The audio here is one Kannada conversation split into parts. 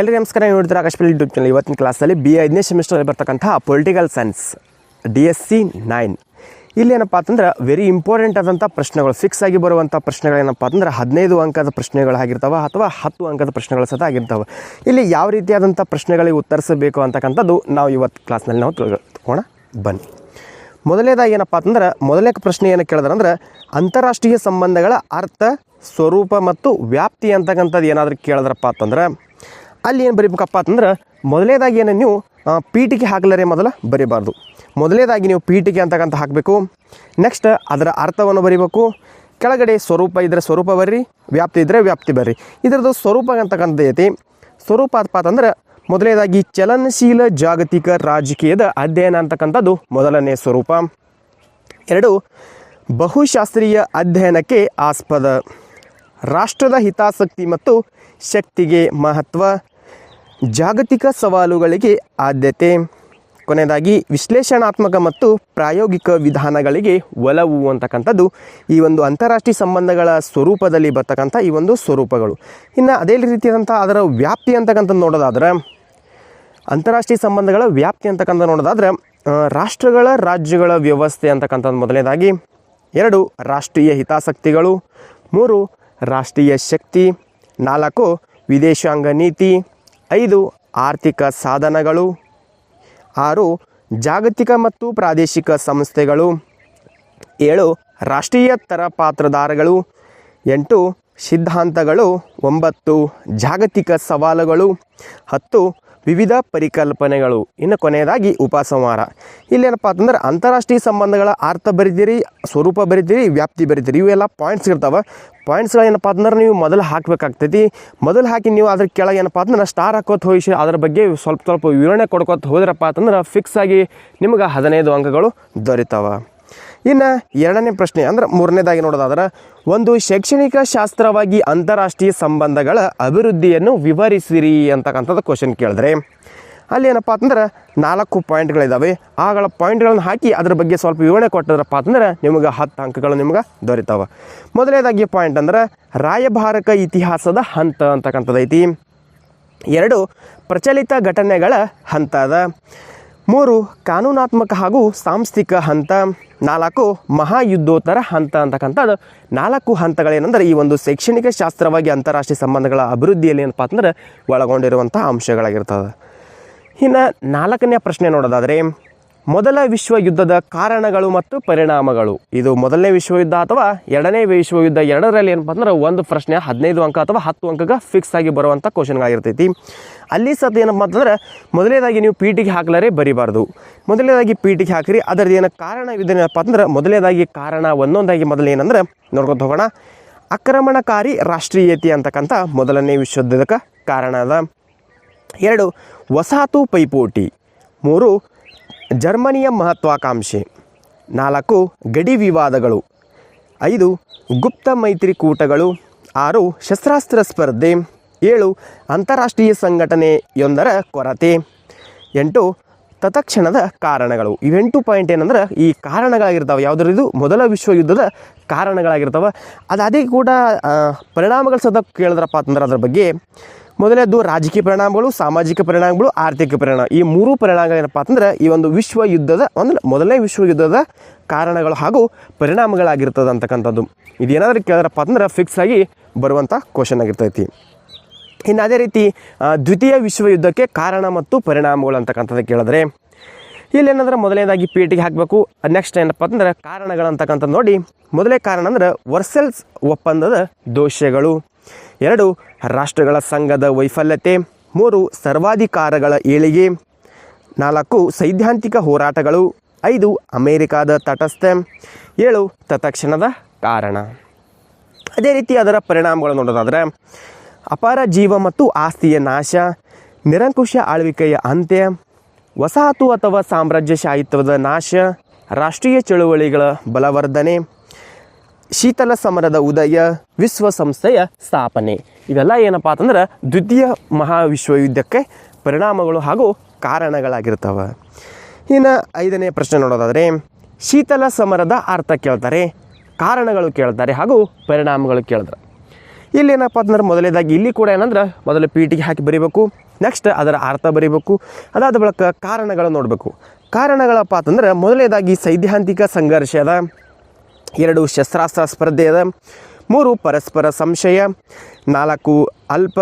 ಎಲ್ಲರಿಗೂ ನಮಸ್ಕಾರ. ನೋಡಿದ್ರೆ ಆಕಾಶಪಲ್ಲಿ ಆಕಾಶ್ ಯೂಟ್ಯೂಬ್ ಚಾನಲ್ ಇವತ್ತಿನ ಕ್ಲಾಸಲ್ಲಿ ಬಿ ಐದನೇ ಸೆಮಿಸ್ಟರ್ ಬರ್ತಕ್ಕಂಥ political science D S C nine ಇಲ್ಲಿ ಏನಪ್ಪ ಅಂತಂದ್ರೆ ವೆರಿ ಇಂಪಾರ್ಟೆಂಟ್ ಆದಂಥ ಪ್ರಶ್ನೆಗಳು ಫಿಕ್ಸ್ ಆಗಿ ಬರುವಂಥ ಪ್ರಶ್ನೆಗಳೇನಪ್ಪ ಅಂದ್ರೆ ಹದಿನೈದು ಅಂಕದ ಪ್ರಶ್ನೆಗಳಾಗಿರ್ತಾವೆ ಅಥವಾ ಹತ್ತು ಅಂಕದ ಪ್ರಶ್ನೆಗಳು ಸಹ ಆಗಿರ್ತಾವೆ. ಇಲ್ಲಿ ಯಾವ ರೀತಿಯಾದಂಥ ಪ್ರಶ್ನೆಗಳಿಗೆ ಉತ್ತರಿಸಬೇಕು ಅಂತಕ್ಕಂಥದ್ದು ನಾವು ಇವತ್ತು ಕ್ಲಾಸ್ನಲ್ಲಿ ನಾವು ತಿಳ್ಕೊಳ್ಳೋಣ ಬನ್ನಿ. ಮೊದಲನೇದಾಗಿ ಏನಪ್ಪ ಅಂತಂದ್ರೆ ಮೊದಲನೇ ಪ್ರಶ್ನೆ ಏನು ಕೇಳಿದ್ರಂದ್ರೆ ಅಂತಾರಾಷ್ಟ್ರೀಯ ಸಂಬಂಧಗಳ ಅರ್ಥ, ಸ್ವರೂಪ ಮತ್ತು ವ್ಯಾಪ್ತಿ ಅಂತಕ್ಕಂಥದ್ದು ಏನಾದರೂ ಕೇಳಿದ್ರಪ್ಪ ಅಂತಂದ್ರೆ ಅಲ್ಲಿ ಏನು ಬರೀಬೇಕಪ್ಪ ಅಂತಂದ್ರೆ ಮೊದಲನೇದಾಗಿ ಏನು ನೀವು ಪೀಟಿಗೆ ಹಾಕಲರೆ ಮೊದಲ ಬರಿಬಾರ್ದು. ಮೊದಲನೇದಾಗಿ ನೀವು ಪೀಠಿಕೆ ಅಂತಕ್ಕಂಥ ಹಾಕಬೇಕು. ನೆಕ್ಸ್ಟ್ ಅದರ ಅರ್ಥವನ್ನು ಬರೀಬೇಕು. ಕೆಳಗಡೆ ಸ್ವರೂಪ ಇದ್ದರೆ ಸ್ವರೂಪ ಬರ್ರಿ, ವ್ಯಾಪ್ತಿ ಇದ್ದರೆ ವ್ಯಾಪ್ತಿ ಬರ್ರಿ. ಇದರದ್ದು ಸ್ವರೂಪ ಅಂತಕ್ಕಂಥದ್ದು ಐತಿ. ಸ್ವರೂಪ ಅಪ್ಪ ಅಂತಂದ್ರೆ ಮೊದಲನೇದಾಗಿ ಚಲನಶೀಲ ಜಾಗತಿಕ ರಾಜಕೀಯದ ಅಧ್ಯಯನ ಅಂತಕ್ಕಂಥದ್ದು ಮೊದಲನೇ ಸ್ವರೂಪ. ಎರಡು, ಬಹುಶಾಸ್ತ್ರೀಯ ಅಧ್ಯಯನಕ್ಕೆ ಆಸ್ಪದ. ರಾಷ್ಟ್ರದ ಹಿತಾಸಕ್ತಿ ಮತ್ತು ಶಕ್ತಿಗೆ ಮಹತ್ವ. ಜಾಗತಿಕ ಸವಾಲುಗಳಿಗೆ ಆದ್ಯತೆ. ಕೊನೆಯದಾಗಿ, ವಿಶ್ಲೇಷಣಾತ್ಮಕ ಮತ್ತು ಪ್ರಾಯೋಗಿಕ ವಿಧಾನಗಳಿಗೆ ಒಲವು ಅಂತಕ್ಕಂಥದ್ದು ಈ ಒಂದು ಅಂತಾರಾಷ್ಟ್ರೀಯ ಸಂಬಂಧಗಳ ಸ್ವರೂಪದಲ್ಲಿ ಬರ್ತಕ್ಕಂಥ ಈ ಒಂದು ಸ್ವರೂಪಗಳು. ಇನ್ನು ಅದೇ ರೀತಿಯಾದಂಥ ಅದರ ವ್ಯಾಪ್ತಿ ಅಂತಕ್ಕಂಥದ್ದು ನೋಡೋದಾದ್ರೆ, ಅಂತಾರಾಷ್ಟ್ರೀಯ ಸಂಬಂಧಗಳ ವ್ಯಾಪ್ತಿ ಅಂತಕ್ಕಂಥ ನೋಡೋದಾದ್ರೆ ರಾಷ್ಟ್ರಗಳ ರಾಜ್ಯಗಳ ವ್ಯವಸ್ಥೆ ಅಂತಕ್ಕಂಥದ್ದು ಮೊದಲನೇದಾಗಿ, ಎರಡು, ರಾಷ್ಟ್ರೀಯ ಹಿತಾಸಕ್ತಿಗಳು, ಮೂರು, ರಾಷ್ಟ್ರೀಯ ಶಕ್ತಿ, ನಾಲ್ಕು, ವಿದೇಶಾಂಗ ನೀತಿ ಐದು ಆರ್ಥಿಕ ಸಾಧನಗಳು, ಆರು ಜಾಗತಿಕ ಮತ್ತು ಪ್ರಾದೇಶಿಕ ಸಂಸ್ಥೆಗಳು, ಏಳು ರಾಷ್ಟ್ರೀಯತರ ಪಾತ್ರದಾರಗಳು ಎಂಟು ಸಿದ್ಧಾಂತಗಳು, ಒಂಬತ್ತು ಜಾಗತಿಕ ಸವಾಲುಗಳು, ಹತ್ತು ವಿವಿಧ ಪರಿಕಲ್ಪನೆಗಳು. ಇನ್ನು ಕೊನೆಯದಾಗಿ ಉಪಸಂಹಾರ. ಇಲ್ಲೇನಪ್ಪ ಅಂತಂದ್ರೆ ಅಂತಾರಾಷ್ಟ್ರೀಯ ಸಂಬಂಧಗಳ ಅರ್ಥ ಬರಿತೀರಿ, ಸ್ವರೂಪ ಬರಿತೀರಿ, ವ್ಯಾಪ್ತಿ ಬರಿತೀರಿ. ಇವೆಲ್ಲ ಪಾಯಿಂಟ್ಸ್ ಇರ್ತಾವೆ. ಪಾಯಿಂಟ್ಸ್ಗಳು ಏನಪ್ಪ ಅಂತಂದ್ರೆ ನೀವು ಮೊದಲು ಹಾಕಬೇಕಾಗ್ತೈತಿ. ಮೊದಲು ಹಾಕಿ ನೀವು ಅದ್ರ ಕೆಳಗೆ ಏನಪ್ಪ ಅಂದ್ರೆ ಸ್ಟಾರ್ ಹಾಕೋತ ಹೋಗಿ ಅದ್ರ ಬಗ್ಗೆ ಸ್ವಲ್ಪ ಸ್ವಲ್ಪ ವಿವರಣೆ ಕೊಡ್ಕೊತ ಹೋದ್ರಪ್ಪ ಅಂತಂದ್ರೆ ಫಿಕ್ಸ್ ಆಗಿ ನಿಮ್ಗೆ ಹದಿನೈದು ಅಂಕಗಳು ದೊರೀತಾವೆ. ಇನ್ನು ಎರಡನೇ ಪ್ರಶ್ನೆ ಅಂದ್ರೆ ಮೂರನೇದಾಗಿ ನೋಡೋದಾದ್ರೆ, ಒಂದು ಶೈಕ್ಷಣಿಕ ಶಾಸ್ತ್ರವಾಗಿ ಅಂತಾರಾಷ್ಟ್ರೀಯ ಸಂಬಂಧಗಳ ಅಭಿವೃದ್ಧಿಯನ್ನು ವಿವರಿಸಿರಿ ಅಂತಕ್ಕಂಥದ್ದು ಕ್ವಶನ್ ಕೇಳಿದ್ರೆ, ಅಲ್ಲಿ ಏನಪ್ಪ ಅಂತಂದ್ರೆ ನಾಲ್ಕು ಪಾಯಿಂಟ್ಗಳಿದ್ದಾವೆ ಆಗಳ ಪಾಯಿಂಟ್ಗಳನ್ನು ಹಾಕಿ ಅದ್ರ ಬಗ್ಗೆ ಸ್ವಲ್ಪ ವಿವರಣೆ ಕೊಟ್ಟದ್ರಪ್ಪ ಅಂತಂದ್ರೆ ನಿಮಗೆ ಹತ್ತು ಅಂಕಗಳು ನಿಮ್ಗೆ ದೊರೀತಾವೆ. ಮೊದಲನೇದಾಗಿ ಪಾಯಿಂಟ್ ಅಂದ್ರೆ ರಾಯಭಾರಕ ಇತಿಹಾಸದ ಹಂತ ಅಂತಕ್ಕಂಥದ್ದು ಐತಿ ಎರಡು, ಪ್ರಚಲಿತ ಘಟನೆಗಳ ಹಂತ ಅದ. ಮೂರು ಕಾನೂನಾತ್ಮಕ ಹಾಗೂ ಸಾಂಸ್ಥಿಕ ಹಂತ, ನಾಲ್ಕು ಮಹಾಯುದ್ಧೋತ್ತರ ಹಂತ ಅಂತಕ್ಕಂಥದ್ದು. ನಾಲ್ಕು ಹಂತಗಳೇನೆಂದರೆ ಈ ಒಂದು ಶೈಕ್ಷಣಿಕ ಶಾಸ್ತ್ರವಾಗಿ ಅಂತಾರಾಷ್ಟ್ರೀಯ ಸಂಬಂಧಗಳ ಅಭಿವೃದ್ಧಿಯಲ್ಲಿ ಏನಪ್ಪ ಅಂತಂದ್ರೆ ಒಳಗೊಂಡಿರುವಂಥ ಅಂಶಗಳಾಗಿರ್ತದೆ. ಇನ್ನು ನಾಲ್ಕನೇ ಪ್ರಶ್ನೆ ನೋಡೋದಾದರೆ ಮೊದಲ ವಿಶ್ವ ಯುದ್ಧದ ಕಾರಣಗಳು ಮತ್ತು ಪರಿಣಾಮಗಳು. ಇದು ಮೊದಲನೇ ವಿಶ್ವಯುದ್ಧ ಅಥವಾ ಎರಡನೇ ವಿಶ್ವಯುದ್ಧ ಎರಡರಲ್ಲಿ ಏನಪ್ಪ ಅಂದ್ರೆ ಒಂದು ಪ್ರಶ್ನೆ, ಹದಿನೈದು ಅಂಕ ಅಥವಾ ಹತ್ತು ಅಂಕಕ್ಕೆ ಫಿಕ್ಸ್ ಆಗಿ ಬರುವಂಥ ಕ್ವಶನ್ಗಳಾಗಿರ್ತೈತಿ ಅಲ್ಲಿ ಸತ್ ಏನಪ್ಪ ಅಂತಂದ್ರೆ ಮೊದಲನೇದಾಗಿ ನೀವು ಪೀಟಿಗೆ ಹಾಕ್ಲಾರೆ ಬರಿಬಾರ್ದು. ಮೊದಲನೇದಾಗಿ ಪೀಟಿಗೆ ಹಾಕಿರಿ ಅದರದ್ದು ಏನೋ ಕಾರಣ ಇದೇನಪ್ಪ ಅಂದ್ರೆ ಮೊದಲನೇದಾಗಿ ಕಾರಣ ಒಂದೊಂದಾಗಿ ಮೊದಲು ಏನಂದ್ರೆ ನೋಡ್ಕೊತ ಹೋಗೋಣ. ಆಕ್ರಮಣಕಾರಿ ರಾಷ್ಟ್ರೀಯತೆ ಅಂತಕ್ಕಂಥ ಮೊದಲನೇ ವಿಶ್ವಯುದ್ಧಕ್ಕೆ ಕಾರಣ ಅದ. ಎರಡು ವಸಾಹತು ಪೈಪೋಟಿ. ಮೂರು ಜರ್ಮನಿಯ ಮಹತ್ವಾಕಾಂಕ್ಷೆ. ನಾಲ್ಕು ಗಡಿ ವಿವಾದಗಳು. ಐದು ಗುಪ್ತ ಮೈತ್ರಿಕೂಟಗಳು. ಆರು ಶಸ್ತ್ರಾಸ್ತ್ರ ಸ್ಪರ್ಧೆ. ಏಳು ಅಂತಾರಾಷ್ಟ್ರೀಯ ಸಂಘಟನೆಯೊಂದರ ಕೊರತೆ. ಎಂಟು ತತ್ಕ್ಷಣದ ಕಾರಣಗಳು. ಇವೆಂಟು ಪಾಯಿಂಟ್ ಏನಂದ್ರೆ ಈ ಕಾರಣಗಳಾಗಿರ್ತಾವೆ. ಯಾವುದ್ರ ಇದು ಮೊದಲ ವಿಶ್ವಯುದ್ಧದ ಕಾರಣಗಳಾಗಿರ್ತವೆ. ಅದೇ ಕೂಡ ಆ, ಪರಿಣಾಮಗಳು ಸದ ಕೇಳಿದ್ರಪ್ಪ ಅಂತಂದ್ರೆ ಅದ್ರ ಬಗ್ಗೆ ಮೊದಲನೇದು ರಾಜಕೀಯ ಪರಿಣಾಮಗಳು, ಸಾಮಾಜಿಕ ಪರಿಣಾಮಗಳು, ಆರ್ಥಿಕ ಪರಿಣಾಮ. ಈ ಮೂರು ಪರಿಣಾಮಗಳು ಏನಪ್ಪ ಅಂತಂದ್ರೆ ಈ ಒಂದು ವಿಶ್ವ ಯುದ್ಧದ ಒಂದು ಮೊದಲನೇ ವಿಶ್ವಯುದ್ಧದ ಕಾರಣಗಳು ಹಾಗೂ ಪರಿಣಾಮಗಳಾಗಿರ್ತದೆ ಅಂತಕ್ಕಂಥದ್ದು. ಇದೇನಾದ್ರೂ ಕೇಳಿದ್ರಪ್ಪ ಅಂದ್ರೆ ಫಿಕ್ಸ್ ಆಗಿ ಬರುವಂಥ ಕ್ವಶನ್ ಆಗಿರ್ತೈತಿ. ಇನ್ನು ಅದೇ ರೀತಿ ದ್ವಿತೀಯ ವಿಶ್ವ ಯುದ್ಧಕ್ಕೆ ಕಾರಣ ಮತ್ತು ಪರಿಣಾಮಗಳು ಅಂತಕ್ಕಂಥದ್ದು ಕೇಳಿದ್ರೆ ಇಲ್ಲೇನಂದ್ರೆ ಮೊದಲನೇದಾಗಿ ಪೇಟಿಗೆ ಹಾಕಬೇಕು. ನೆಕ್ಸ್ಟ್ ಏನಪ್ಪ ಅಂದ್ರೆ ಕಾರಣಗಳು ಅಂತಕ್ಕಂಥದ್ದು ನೋಡಿ. ಮೊದಲೇ ಕಾರಣ ಅಂದ್ರೆ ವರ್ಸೆಲ್ಸ್ ಒಪ್ಪಂದದ ದೋಷಗಳು. ಎರಡು, ರಾಷ್ಟ್ರಗಳ ಸಂಘದ ವೈಫಲ್ಯತೆ. ಮೂರು, ಸರ್ವಾಧಿಕಾರಗಳ ಏಳಿಗೆ. ನಾಲ್ಕು, ಸೈದ್ಧಾಂತಿಕ ಹೋರಾಟಗಳು. ಐದು, ಅಮೇರಿಕಾದ ತಟಸ್ಥ. ಏಳು, ತತ್ಕ್ಷಣದ ಕಾರಣ. ಅದೇ ರೀತಿ ಅದರ ಪರಿಣಾಮಗಳು ನೋಡೋದಾದರೆ, ಅಪಾರ ಜೀವ ಮತ್ತು ಆಸ್ತಿಯ ನಾಶ, ನಿರಂಕುಶ ಆಳ್ವಿಕೆಯ ಅಂತ್ಯ, ವಸಾಹತು ಅಥವಾ ಸಾಮ್ರಾಜ್ಯಶಾಹಿತ್ವದ ನಾಶ, ರಾಷ್ಟ್ರೀಯ ಚಳುವಳಿಗಳ ಬಲವರ್ಧನೆ. ಶೀತಲ ಸಮರದ ಉದಯ ವಿಶ್ವಸಂಸ್ಥೆಯ ಸ್ಥಾಪನೆ. ಇವೆಲ್ಲ ಏನಪ್ಪ ಅಂತಂದ್ರೆ ದ್ವಿತೀಯ ಮಹಾವಿಶ್ವಯುದ್ಧಕ್ಕೆ ಪರಿಣಾಮಗಳು ಹಾಗೂ ಕಾರಣಗಳಾಗಿರ್ತವೆ. ಇನ್ನು ಐದನೇ ಪ್ರಶ್ನೆ ನೋಡೋದಾದರೆ, ಶೀತಲ ಸಮರದ ಅರ್ಥ ಕೇಳ್ತಾರೆ, ಕಾರಣಗಳು ಕೇಳ್ತಾರೆ ಹಾಗೂ ಪರಿಣಾಮಗಳು ಕೇಳಿದ್ರೆ ಇಲ್ಲಿ ಏನಪ್ಪ ಅಂತಂದ್ರೆ ಮೊದಲೇದಾಗಿ ಇಲ್ಲಿ ಕೂಡ ಏನಂದ್ರೆ ಮೊದಲು ಪೀಟಿಗೆ ಹಾಕಿ ಬರೀಬೇಕು, ನೆಕ್ಸ್ಟ್ ಅದರ ಅರ್ಥ ಬರೀಬೇಕು, ಅದಾದ ಬಳಿಕ ಕಾರಣಗಳು ನೋಡಬೇಕು. ಕಾರಣಗಳಪ್ಪ ಅಂತಂದ್ರೆ ಮೊದಲನೇದಾಗಿ ಸೈದ್ಧಾಂತಿಕ ಸಂಘರ್ಷ ಅದ ಎರಡು ಶಸ್ತ್ರಾಸ್ತ್ರ ಸ್ಪರ್ಧೆ ಅದ ಮೂರು ಪರಸ್ಪರ ಸಂಶಯ, ನಾಲ್ಕು ಅಲ್ಪ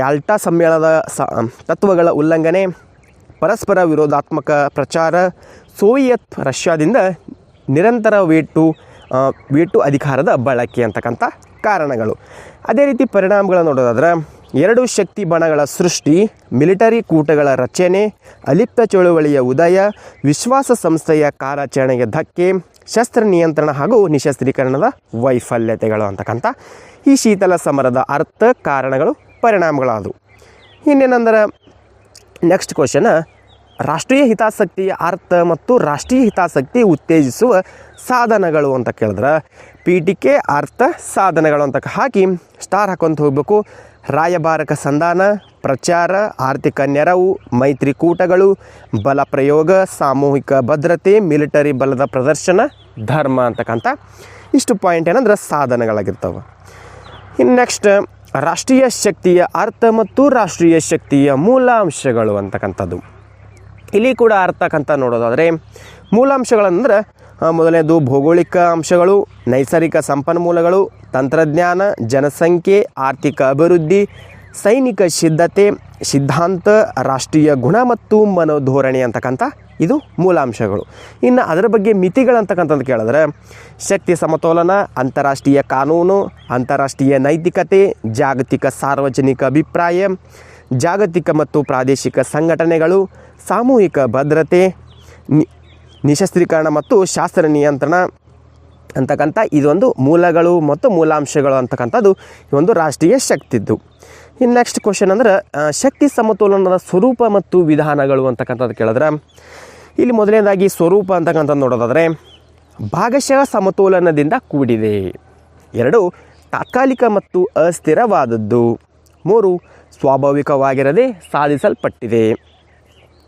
ಯಾಲ್ಟಾ ಸಮ್ಮೇಳನದ ಸ ತತ್ವಗಳ ಉಲ್ಲಂಘನೆ, ಪರಸ್ಪರ ವಿರೋಧಾತ್ಮಕ ಪ್ರಚಾರ, ಸೋವಿಯತ್ ರಷ್ಯಾದಿಂದ ನಿರಂತರ ವೇಟು ವೇಟು ಅಧಿಕಾರದ ಬಳಕೆ ಅಂತಕ್ಕಂಥ ಕಾರಣಗಳು. ಅದೇ ರೀತಿ ಪರಿಣಾಮಗಳನ್ನು ನೋಡೋದಾದ್ರೆ ಎರಡು ಶಕ್ತಿ ಬಣಗಳ ಸೃಷ್ಟಿ, ಮಿಲಿಟರಿ ಕೂಟಗಳ ರಚನೆ, ಅಲಿಪ್ತ ಚಳುವಳಿಯ ಉದಯ, ವಿಶ್ವಾಸ ಸಂಸ್ಥೆಯ ಕಾರ್ಯಾಚರಣೆಗೆ ಧಕ್ಕೆ, ಶಸ್ತ್ರ ನಿಯಂತ್ರಣ ಹಾಗೂ ನಿಶಸ್ತ್ರೀಕರಣದ ವೈಫಲ್ಯತೆಗಳು ಅಂತಕ್ಕಂಥ ಈ ಶೀತಲ ಸಮರದ ಅರ್ಥ, ಕಾರಣಗಳು, ಪರಿಣಾಮಗಳಾದವು. ಇನ್ನೇನಂದ್ರೆ ನೆಕ್ಸ್ಟ್ ಕ್ವಶನ್ ರಾಷ್ಟ್ರೀಯ ಹಿತಾಸಕ್ತಿಯ ಅರ್ಥ ಮತ್ತು ರಾಷ್ಟ್ರೀಯ ಹಿತಾಸಕ್ತಿ ಉತ್ತೇಜಿಸುವ ಸಾಧನಗಳು ಅಂತ ಕೇಳಿದ್ರೆ. ಪೀಠಿಕೆ ಅರ್ಥ ಸಾಧನಗಳು ಅಂತ ಹಾಕಿ, ಸ್ಟಾರ್ ಹಾಕೊಂತ ಹೋಗಬೇಕು. ರಾಯಭಾರಕ ಸಂಧಾನ, ಪ್ರಚಾರ, ಆರ್ಥಿಕ ನೆರವು, ಮೈತ್ರಿಕೂಟಗಳು, ಬಲ ಪ್ರಯೋಗ, ಸಾಮೂಹಿಕ ಭದ್ರತೆ, ಮಿಲಿಟರಿ ಬಲದ ಪ್ರದರ್ಶನ, ಧರ್ಮ ಅಂತಕ್ಕಂಥ ಇಷ್ಟು ಪಾಯಿಂಟ್ ಏನಂದ್ರೆ ಸಾಧನಗಳಾಗಿರ್ತವೆ. ಇನ್ನು ನೆಕ್ಸ್ಟ್ ರಾಷ್ಟ್ರೀಯ ಶಕ್ತಿಯ ಅರ್ಥ ಮತ್ತು ರಾಷ್ಟ್ರೀಯ ಶಕ್ತಿಯ ಮೂಲಾಂಶಗಳು ಅಂತಕ್ಕಂಥದ್ದು ಇಲ್ಲಿ ಕೂಡ ಅರ್ಥಕ್ಕಂಥ ನೋಡೋದಾದರೆ, ಮೂಲಾಂಶಗಳಂದ್ರೆ ಮೊದಲನೇದು ಭೌಗೋಳಿಕ ಅಂಶಗಳು, ನೈಸರ್ಗಿಕ ಸಂಪನ್ಮೂಲಗಳು, ತಂತ್ರಜ್ಞಾನ, ಜನಸಂಖ್ಯೆ, ಆರ್ಥಿಕ ಅಭಿವೃದ್ಧಿ, ಸೈನಿಕ ಸಿದ್ಧತೆ, ಸಿದ್ಧಾಂತ, ರಾಷ್ಟ್ರೀಯ ಗುಣ ಮತ್ತು ಮನೋಧೋರಣೆ ಅಂತಕ್ಕಂಥ ಇದು ಮೂಲಾಂಶಗಳು ಇನ್ನು ಅದರ ಬಗ್ಗೆ ಮಿತಿಗಳಂತಕ್ಕಂಥದ್ದು ಕೇಳಿದ್ರೆ, ಶಕ್ತಿ ಸಮತೋಲನ, ಅಂತಾರಾಷ್ಟ್ರೀಯ ಕಾನೂನು, ಅಂತಾರಾಷ್ಟ್ರೀಯ ನೈತಿಕತೆ, ಜಾಗತಿಕ ಸಾರ್ವಜನಿಕ ಅಭಿಪ್ರಾಯ, ಜಾಗತಿಕ ಮತ್ತು ಪ್ರಾದೇಶಿಕ ಸಂಘಟನೆಗಳು, ಸಾಮೂಹಿಕ ಭದ್ರತೆ ನಿಶಸ್ತ್ರೀಕರಣ ಮತ್ತು ಶಾಸ್ತ್ರ ನಿಯಂತ್ರಣ ಅಂತಕ್ಕಂಥ ಇದೊಂದು ಮೂಲಗಳು ಮತ್ತು ಮೂಲಾಂಶಗಳು ಅಂತಕ್ಕಂಥದ್ದು ಈ ಒಂದು ರಾಷ್ಟ್ರೀಯ ಶಕ್ತಿದ್ದು. ಇನ್ನು ನೆಕ್ಸ್ಟ್ ಕ್ವಶನ್ ಅಂದ್ರೆ ಶಕ್ತಿ ಸಮತೋಲನದ ಸ್ವರೂಪ ಮತ್ತು ವಿಧಾನಗಳು ಅಂತಕ್ಕಂಥದ್ದು ಕೇಳಿದ್ರೆ, ಇಲ್ಲಿ ಮೊದಲನೇದಾಗಿ ಸ್ವರೂಪ ಅಂತಕ್ಕಂಥದ್ದು ನೋಡೋದಾದರೆ, ಭಾಗಶಃ ಸಮತೋಲನದಿಂದ ಕೂಡಿದೆ. ಎರಡು, ತಾತ್ಕಾಲಿಕ ಮತ್ತು ಅಸ್ಥಿರವಾದದ್ದು. ಮೂರು, ಸ್ವಾಭಾವಿಕವಾಗಿರದೆ ಸಾಧಿಸಲ್ಪಟ್ಟಿದೆ.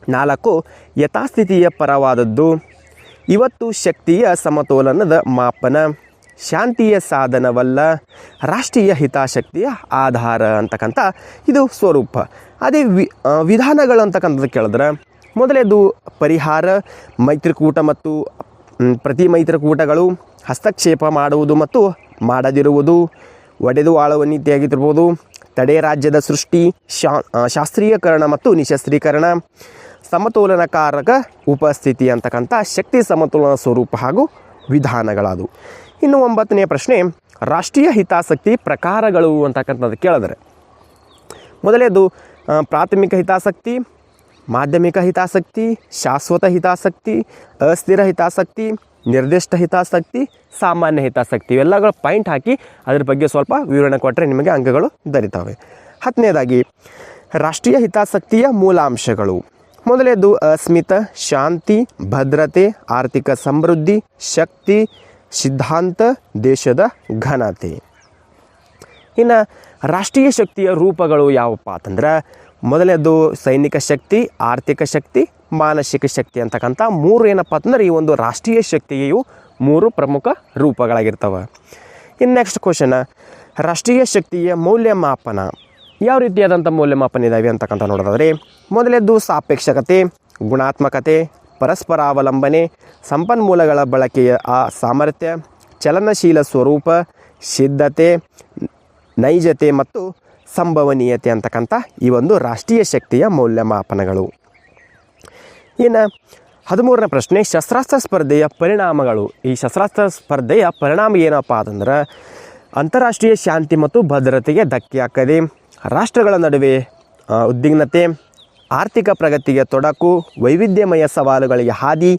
ನಾಲ್ಕು, ಯಥಾಸ್ಥಿತಿಯ ಪರವಾದದ್ದು. ಇವತ್ತು ಶಕ್ತಿಯ ಸಮತೋಲನದ ಮಾಪನ. ಶಾಂತಿಯ ಸಾಧನವಲ್ಲ, ರಾಷ್ಟ್ರೀಯ ಹಿತಾಸಕ್ತಿಯ ಆಧಾರ ಅಂತಕ್ಕಂಥ ಇದು ಸ್ವರೂಪ. ಅದೇ ವಿ ವಿಧಾನಗಳು ಅಂತಕ್ಕಂಥದ್ದು ಕೇಳಿದ್ರೆ. ಮೊದಲೇದು ಪರಿಹಾರ, ಮೈತ್ರಿಕೂಟ ಮತ್ತು ಪ್ರತಿ ಮೈತ್ರಿಕೂಟಗಳು ಹಸ್ತಕ್ಷೇಪ ಮಾಡುವುದು ಮತ್ತು ಮಾಡದಿರುವುದು, ಒಡೆದು ಆಳುವ ನೀತಿಯಾಗಿರ್ಬೋದು, ತಡೆ ರಾಜ್ಯದ ಸೃಷ್ಟಿ, ಶಾ ಶಾಸ್ತ್ರೀಯಕರಣ ಮತ್ತು ನಿಶಸ್ತ್ರೀಕರಣ. ಸಮತೋಲನಕಾರಕ ಉಪಸ್ಥಿತಿ ಅಂತಕ್ಕಂಥ ಶಕ್ತಿ ಸಮತೋಲನ ಸ್ವರೂಪ ಹಾಗೂ ವಿಧಾನಗಳದು ಇನ್ನು ಒಂಬತ್ತನೇ ಪ್ರಶ್ನೆ, ರಾಷ್ಟ್ರೀಯ ಹಿತಾಸಕ್ತಿ ಪ್ರಕಾರಗಳು ಅಂತಕ್ಕಂಥದ್ದು ಕೇಳಿದ್ರೆ. ಮೊದಲೇದು ಪ್ರಾಥಮಿಕ ಹಿತಾಸಕ್ತಿ, ಮಾಧ್ಯಮಿಕ ಹಿತಾಸಕ್ತಿ, ಶಾಶ್ವತ ಹಿತಾಸಕ್ತಿ, ಅಸ್ಥಿರ ಹಿತಾಸಕ್ತಿ, ನಿರ್ದಿಷ್ಟ ಹಿತಾಸಕ್ತಿ, ಸಾಮಾನ್ಯ ಹಿತಾಸಕ್ತಿ ಇವೆಲ್ಲಗಳು ಪಾಯಿಂಟ್ ಹಾಕಿ ಅದ್ರ ಬಗ್ಗೆ ಸ್ವಲ್ಪ ವಿವರಣೆ ಕೊಟ್ಟರೆ ನಿಮಗೆ ಅಂಕಗಳು ದರಿತಾವೆ. ಹತ್ತನೇದಾಗಿ, ರಾಷ್ಟ್ರೀಯ ಹಿತಾಸಕ್ತಿಯ ಮೂಲಾಂಶಗಳು. ಮೊದಲೇದು ಅಸ್ಮಿತ ಶಾಂತಿ, ಭದ್ರತೆ, ಆರ್ಥಿಕ ಸಮೃದ್ಧಿ, ಶಕ್ತಿ, ಸಿದ್ಧಾಂತ, ದೇಶದ ಘನತೆ. ಇನ್ನು, ರಾಷ್ಟ್ರೀಯ ಶಕ್ತಿಯ ರೂಪಗಳು ಯಾವಪ್ಪ ಅಂತಂದ್ರೆ, ಮೊದಲನೇದು ಸೈನಿಕ ಶಕ್ತಿ, ಆರ್ಥಿಕ ಶಕ್ತಿ, ಮಾನಸಿಕ ಶಕ್ತಿ ಅಂತಕ್ಕಂಥ ಮೂರು ಏನಪ್ಪ ಅಂತಂದ್ರೆ, ಈ ಒಂದು ರಾಷ್ಟ್ರೀಯ ಶಕ್ತಿಯು ಮೂರು ಪ್ರಮುಖ ರೂಪಗಳಾಗಿರ್ತವೆ. ಇನ್ನು ನೆಕ್ಸ್ಟ್ ಕ್ವಶನ್ ರಾಷ್ಟ್ರೀಯ ಶಕ್ತಿಯ ಮೌಲ್ಯಮಾಪನ. ಯಾವ ರೀತಿಯಾದಂಥ ಮೌಲ್ಯಮಾಪನ ಇದ್ದಾವೆ ಅಂತಕ್ಕಂಥ ನೋಡೋದಾದರೆ ಮೊದಲನೇದು ಸಾಪೇಕ್ಷಕತೆ, ಗುಣಾತ್ಮಕತೆ, ಪರಸ್ಪರ ಅವಲಂಬನೆ, ಸಂಪನ್ಮೂಲಗಳ ಬಳಕೆಯ ಆ ಸಾಮರ್ಥ್ಯ, ಚಲನಶೀಲ ಸ್ವರೂಪ, ಸಿದ್ಧತೆ, ನೈಜತೆ ಮತ್ತು ಸಂಭವನೀಯತೆ ಅಂತಕ್ಕಂಥ ಈ ಒಂದು ರಾಷ್ಟ್ರೀಯ ಶಕ್ತಿಯ ಮೌಲ್ಯಮಾಪನಗಳು. ಇನ್ನು ಹದಿಮೂರನೇ ಪ್ರಶ್ನೆ, ಶಸ್ತ್ರಾಸ್ತ್ರ ಸ್ಪರ್ಧೆಯ ಪರಿಣಾಮಗಳು. ಈ ಶಸ್ತ್ರಾಸ್ತ್ರ ಸ್ಪರ್ಧೆಯ ಪರಿಣಾಮ ಏನಪ್ಪ ಅಂತಂದ್ರೆ ಅಂತಾರಾಷ್ಟ್ರೀಯ ಶಾಂತಿ ಮತ್ತು ಭದ್ರತೆಗೆ ಧಕ್ಕೆ ಹಾಕದೆ ರಾಷ್ಟ್ರಗಳ ನಡುವೆ ಉದ್ವಿಗ್ನತೆ ಆರ್ಥಿಕ ಪ್ರಗತಿಗೆ ತೊಡಕು, ವೈವಿಧ್ಯಮಯ ಸವಾಲುಗಳಿಗೆ ಹಾದಿ,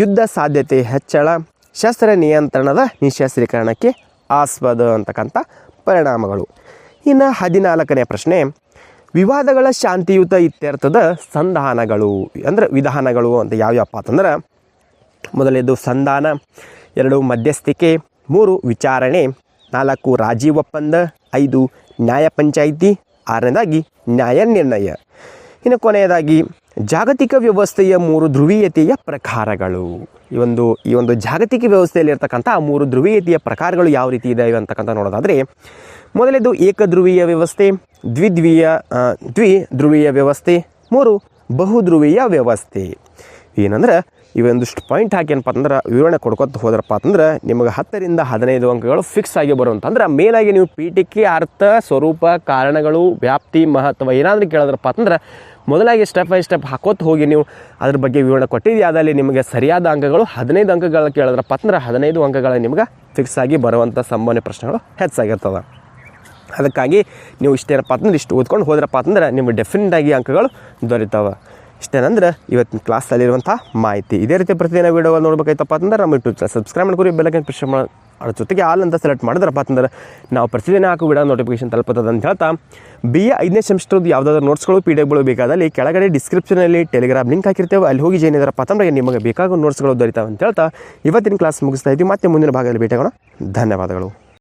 ಯುದ್ಧ ಸಾಧ್ಯತೆ ಹೆಚ್ಚಳ, ಶಸ್ತ್ರ ನಿಯಂತ್ರಣದ ನಿಶಸ್ತ್ರೀಕರಣಕ್ಕೆ ಆಸ್ಪದ ಅಂತಕ್ಕಂಥ ಪರಿಣಾಮಗಳು. ಇನ್ನು ಹದಿನಾಲ್ಕನೇ ಪ್ರಶ್ನೆ, ವಿವಾದಗಳ ಶಾಂತಿಯುತ ಇತ್ಯರ್ಥದ ಸಂಧಾನಗಳು ಅಂದರೆ ವಿಧಾನಗಳು ಅಂತ ಯಾವ್ಯಾವಪ್ಪ ಅಂತಂದ್ರೆ ಮೊದಲನೇದು ಸಂಧಾನ, ಎರಡು ಮಧ್ಯಸ್ಥಿಕೆ, ಮೂರು ವಿಚಾರಣೆ, ನಾಲ್ಕು ರಾಜಿ ಒಪ್ಪಂದ, ಐದು ನ್ಯಾಯ ಪಂಚಾಯಿತಿ ಆರನೇದಾಗಿ ನ್ಯಾಯ ನಿರ್ಣಯ ಇನ್ನು ಕೊನೆಯದಾಗಿ ಜಾಗತಿಕ ವ್ಯವಸ್ಥೆಯ ಮೂರು ಧ್ರುವೀಯತೆಯ ಪ್ರಕಾರಗಳು. ಈ ಒಂದು ಈ ಒಂದು ಜಾಗತಿಕ ವ್ಯವಸ್ಥೆಯಲ್ಲಿ ಇರ್ತಕ್ಕಂಥ ಮೂರು ಧ್ರುವೀಯತೆಯ ಪ್ರಕಾರಗಳು ಯಾವ ರೀತಿ ಇದ್ದಾವೆ ಅಂತಕ್ಕಂಥ ನೋಡೋದಾದರೆ ಮೊದಲೇದು ಏಕಧ್ರುವೀಯ ವ್ಯವಸ್ಥೆ ದ್ವಿಧ್ರುವೀಯ ಆ, ದ್ವಿ ಧ್ರುವೀಯ ವ್ಯವಸ್ಥೆ ಮೂರು ಬಹುಧ್ರುವೀಯ ವ್ಯವಸ್ಥೆ. ಏನಂದ್ರೆ ಇವೊಂದಿಷ್ಟು ಪಾಯಿಂಟ್ ಹಾಕಿ ಏನಪ್ಪ ಅಂದ್ರೆ ವಿವರಣೆ ಕೊಡ್ಕೊತ ಹೋದ್ರಪ್ಪ ಅಂದ್ರೆ ನಿಮಗೆ ಹತ್ತರಿಂದ ಹದಿನೈದು ಅಂಕಗಳು ಫಿಕ್ಸ್ ಆಗಿ ಬರುವಂತಂದ್ರೆ ಮೇಲಾಗಿ ನೀವು ಪೀಠಿಕೆ ಅರ್ಥ, ಸ್ವರೂಪ, ಕಾರಣಗಳು, ವ್ಯಾಪ್ತಿ, ಮಹತ್ವ ಏನಾದರೂ ಕೇಳಿದ್ರಪ್ಪ ಅಂದ್ರೆ ಮೊದಲಾಗಿ ಸ್ಟೆಪ್ ಬೈ ಸ್ಟೆಪ್ ಹಾಕೋತ ಹೋಗಿ ನೀವು ಅದ್ರ ಬಗ್ಗೆ ವಿವರಣೆ ಕೊಟ್ಟಿದ್ಯಾದಲ್ಲಿ ನಿಮಗೆ ಸರಿಯಾದ ಅಂಕಗಳು ಹದಿನೈದು ಅಂಕಗಳು ಕೇಳಿದ್ರಪ್ಪ ಅಂದ್ರೆ ಹದಿನೈದು ಅಂಕಗಳ ನಿಮ್ಗೆ ಫಿಕ್ಸ್ ಆಗಿ ಬರುವಂಥ ಸಂಭಾವ್ಯ ಪ್ರಶ್ನೆಗಳು ಹೆಚ್ಚಾಗಿರ್ತದೆ ಅದಕ್ಕಾಗಿ ನೀವು ಇಷ್ಟೇನಪ್ಪ ಅಂದ್ರೆ ಇಷ್ಟು ಓದ್ಕೊಂಡು ಹೋದ್ರಪ್ಪ ಅಂತಂದ್ರೆ ನಿಮಗೆ ಡೆಫಿನೆಟಾಗಿ ಅಂಕಗಳು ದೊರೀತಾವೆ. ಇಷ್ಟೇನಂದ್ರೆ ಇವತ್ತಿನ ಕ್ಲಾಸಲ್ಲಿರುವಂಥ ಮಾಹಿತಿ. ಇದೇ ರೀತಿ ಪ್ರತಿದಿನ ವೀಡಿಯೋಗಳು ನೋಡ್ಬೇಕಾಯ್ತಪ್ಪ ಅಂತಂದ್ರೆ ನಮ್ಮ ಯೂಟ್ಯೂಬ್ ಚಾನಲ್ ಸಬ್ಸ್ಕ್ರೈಬ್ ಮಾಡ್ಕೊರಿ ಬೆಲ್ಲಕ್ಕೆ ಪ್ರಶ್ನೆ ಮಾಡಿ ಅದ್ರ ಜೊತೆಗೆ ಆಲ್ ಅಂತ ಸೆಲೆಕ್ಟ್ ಮಾಡಿದ್ರಪ್ಪ ಅಂತಂದ್ರೆ ನಾವು ಪ್ರತಿದಿನ ಹಾಕು ವಿಡಿಯೋ ನೋಟಿಫಿಕೇಶನ್ ತಲುಪುತ್ತದೆ ಅಂತ ಹೇಳ್ತಾ. ಬಿ ಎ ಐದನೇ ಸೆಮಿಸ್ಟರ್ದು ಯಾವುದಾದ್ರು ನೋಟ್ಸ್ಗಳು ಪಿ ಡಿ ಎಫ್ಗಳು ಬೇಕಾದಲ್ಲಿ ಕೆಳಗಡೆ ಡಿಸ್ಕ್ರಿಪ್ಷನಲ್ಲಿ ಟೆಲಿಗ್ರಾಮ್ ಲಿಂಕ್ ಹಾಕಿರ್ತೇವೆ, ಅಲ್ಲಿ ಹೋಗಿ ಜೇನಿದ್ರಪ್ಪ ಅಂತಂದ್ರೆ ನಿಮಗೆ ಬೇಕಾಗೋ ನೋಟ್ಸ್ಗಳು ದೊರೀತಾವೆ ಅಂತ ಹೇಳ್ತಾ. ಇವತ್ತಿನ ಕ್ಲಾಸ್ ಮುಗಿಸ್ತಾ ಇದ್ದೀವಿ ಮತ್ತೆ ಮುಂದಿನ ಭಾಗದಲ್ಲಿ ಭೇಟಿಯಾಗೋಣ ಧನ್ಯವಾದಗಳು.